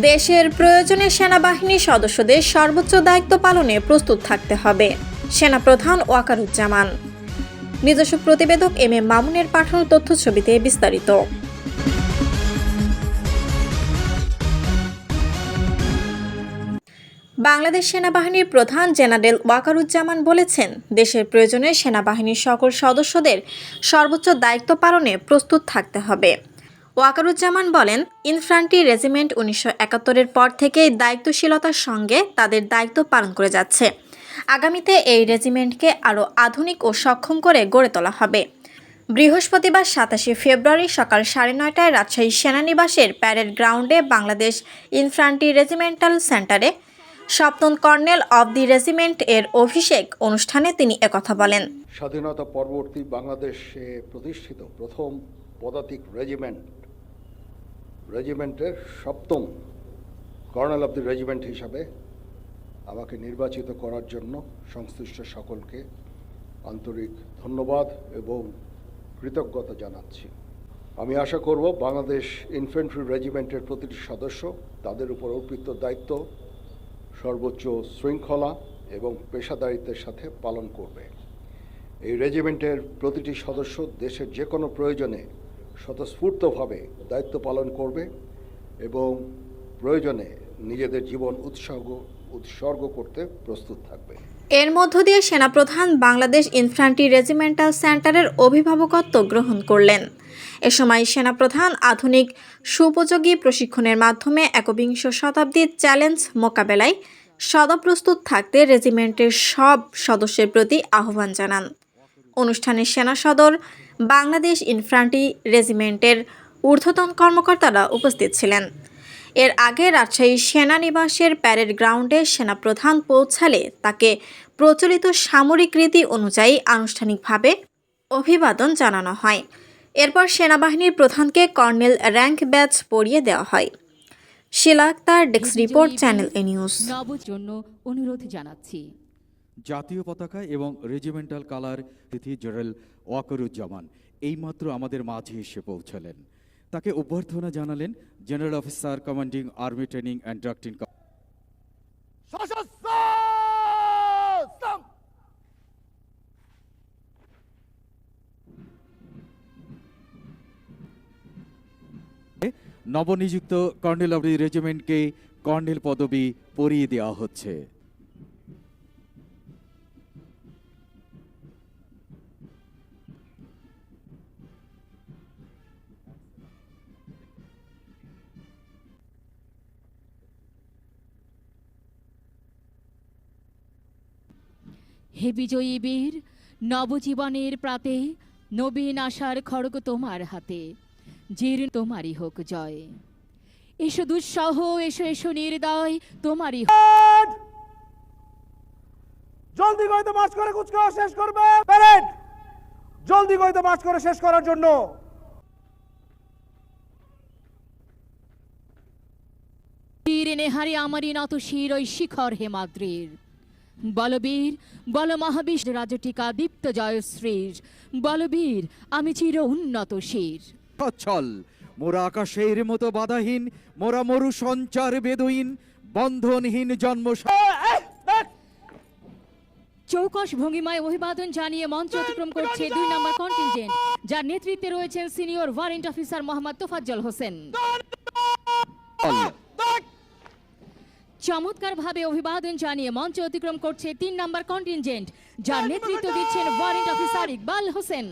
দেশের প্রয়োজনে সেনাবাহিনীর সদস্যদের সর্বোচ্চ দায়িত্ব পালনে প্রস্তুত থাকতে হবে। সেনাপ্রধান ওয়াকারুজ্জামান। নিজস্ব প্রতিবেদক এম এ মামুনের পাঠানো তথ্যছবিতে বিস্তারিত। বাংলাদেশ সেনাবাহিনীর প্রধান জেনারেল ওয়াকারুজ্জামান বলেছেন, দেশের প্রয়োজনে সেনাবাহিনীর সকল সদস্যদের সর্বোচ্চ দায়িত্ব পালনে প্রস্তুত থাকতে হবে। ওয়াকারুজ্জামান বলেন ইনফ্রান্ট্রি রেজিমেন্ট উনিশশো একাত্তরের পর থেকেই দায়িত্বশীলতার সঙ্গে তাদের দায়িত্ব পালন করে যাচ্ছে। আগামীতে এই রেজিমেন্টকে আরও আধুনিক ও সক্ষম করে গড়ে তোলা হবে। বৃহস্পতিবার সাতাশে ফেব্রুয়ারি সকাল সাড়ে নয়টায় রাজশাহী সেনানিবাসের প্যারেড গ্রাউন্ডে বাংলাদেশ ইনফ্রান্ট্রি রেজিমেন্টাল সেন্টারে সপ্তম কর্নেল অব দি রেজিমেন্ট এর অভিষেক অনুষ্ঠানে তিনি একথা বলেন। স্বাধীনতা পরবর্তী বাংলাদেশে প্রতিষ্ঠিত প্রথম পদাতিক রেজিমেন্ট রেজিমেন্টের সপ্তম কর্নেল অব দি রেজিমেন্ট হিসাবে আমাকে নির্বাচিত করার জন্য সংশ্লিষ্ট সকলকে আন্তরিক ধন্যবাদ এবং কৃতজ্ঞতা জানাচ্ছি। আমি আশা করব বাংলাদেশ ইনফেন্ট্রি রেজিমেন্টের প্রতিটি সদস্য তাদের উপর অর্পিত দায়িত্ব, সর্বোচ্চ শৃঙ্খলা এবং পেশাদারিত্বের সাথে পালন করবে। এই রেজিমেন্টের প্রতিটি সদস্য দেশের যে কোনো প্রয়োজনে স্বতঃস্ফূর্তভাবে দায়িত্ব পালন করবে এবং প্রয়োজনে নিজেদের জীবন উৎসর্গ উৎসর্গ করতে প্রস্তুত থাকবে। এর মধ্য দিয়ে সেনাপ্রধান বাংলাদেশ ইনফ্রান্ট্রি রেজিমেন্টাল সেন্টারের অভিভাবকত্ব গ্রহণ করলেন। এ সময় সেনাপ্রধান আধুনিক সুপযোগী প্রশিক্ষণের মাধ্যমে একবিংশ শতাব্দীর চ্যালেঞ্জ মোকাবেলায় সদপ্রস্তুত থাকতে রেজিমেন্টের সব সদস্যের প্রতি আহ্বান জানান। অনুষ্ঠানে সেনা সদর, বাংলাদেশ ইনফ্রান্ট্রি রেজিমেন্টের ঊর্ধ্বতন কর্মকর্তারা উপস্থিত ছিলেন। এর আগে রাজশাহী সেনানিবাসের প্যারেড গ্রাউন্ডে সেনাপ্রধান পৌঁছালে তাকে প্রচলিত সামরিক রীতি অনুযায়ী আনুষ্ঠানিকভাবে অভিবাদন জানানো হয়। এরপর সেনাবাহিনীর প্রধানকে কর্নেল র্যাঙ্ক ব্যাচ পরিয়ে দেওয়া হয়। Shila Akter, desk report, channel A news. জন্য অনুরোধ জানাচ্ছি। জাতীয় পতাকা এবং রেজিমেন্টাল কালার তিথি জেনারেল ওয়াকরুজ্জামান। এইমাত্র আমাদের মাঝে এসে পৌঁছালেন। তাকে অভ্যর্থনা জানালেন general officer commanding army training and doctrine নবনিযুক্ত কর্নেল অব দি রেজিমেন্টকে কর্নেল পদবি পরিয়ে দেওয়া হচ্ছে। হে বিজয়ী বীর নবজীবনের প্রাতে নবীন আশার খড়গ তোমার হাতে। জির তোমারই হোক জয়। এসো দুঃসহ এসো এসো নির্দয় তোমারই জলদি গইতে মার্চ করে কুচকাওয়া শেষ করবে। প্যারেড জলদি গইতে মার্চ করে শেষ করার জন্য। তীর নেহারি আমারই নত শির ওই শিখর হেমাদ্রির বলবীর বল মহাবিশ রাজটিকা দীপ্ত জয়শ্রীর। বলবীর আমি চির উন্নত শির। সচ্ছল মোরা আকাশের মতো বাধাহীন মোরা মরু সঞ্চার বেদহীন বন্ধনহীন জন্ম চৌকস ভঙ্গিমায় অভিবাদন জানিয়ে মঞ্চ অতিক্রম করছে দুই নম্বর কন্টিনজেন্ট যার নেতৃত্বে রয়েছেন senior warrant officer Mohammad Tofazzal Hossain. চমৎকারভাবে অভিবাদন জানিয়ে মঞ্চ অতিক্রম করছে তিন নম্বর কন্টিনজেন্ট যার নেতৃত্ব দিচ্ছেন ওয়ারেন্ট অফিসার ইকবাল হোসেন।